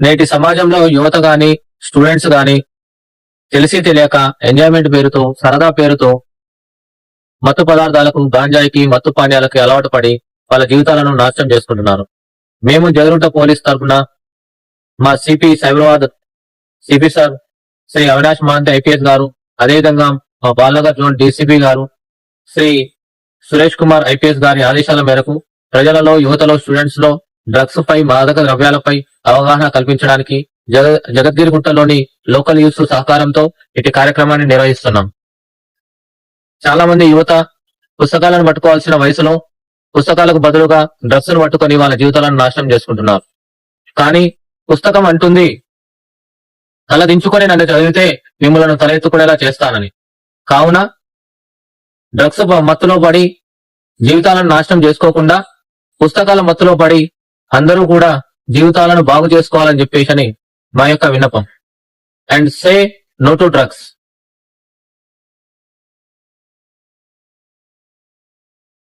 నేటి సమాజంలో యువత గాని స్టూడెంట్స్ గాని తెలిసి తెలియక ఎంజాయ్మెంట్ పేరుతో సరదా పేరుతో మత్తు పదార్థాలకు గాంజాయికి మత్తు పానీయాలకి అలవాటు పడి వాళ్ళ జీవితాలను నాశనం చేసుకుంటున్నారు. మేము జగరుంట పోలీస్ తరఫున మా CP Cyberabad CP sir Shri Avinash Mahant IPS గారు అదేవిధంగా మా బాలనగర్ జోన్ డీసీపీ గారు శ్రీ సురేష్ కుమార్ ఐపీఎస్ గారి ఆదేశాల మేరకు ప్రజలలో యువతలో స్టూడెంట్స్లో డ్రగ్స్ పై మాదక ద్రవ్యాలపై అవగాహన కల్పించడానికి జగ జగద్గిరిగుట్టలోని లోకల్ యూత్ సహకారంతో ఇటు కార్యక్రమాన్ని నిర్వహిస్తున్నాం. చాలా మంది యువత పుస్తకాలను పట్టుకోవాల్సిన వయసులో పుస్తకాలకు బదులుగా డ్రగ్స్ను పట్టుకొని వాళ్ళ జీవితాలను నాశనం చేసుకుంటున్నారు. కానీ పుస్తకం అంటుంది తలదించుకొని నన్ను చదివితే మిమ్మల్ని తల ఎత్తుకునేలా చేస్తానని. కావున డ్రగ్స్ మత్తులో పడి జీవితాలను నాశనం చేసుకోకుండా పుస్తకాల మత్తులో పడి అందరూ కూడా జీవితాలను బాగు చేసుకోవాలని చెప్పేసి మా యొక్క విన్నపం. And say no to drugs.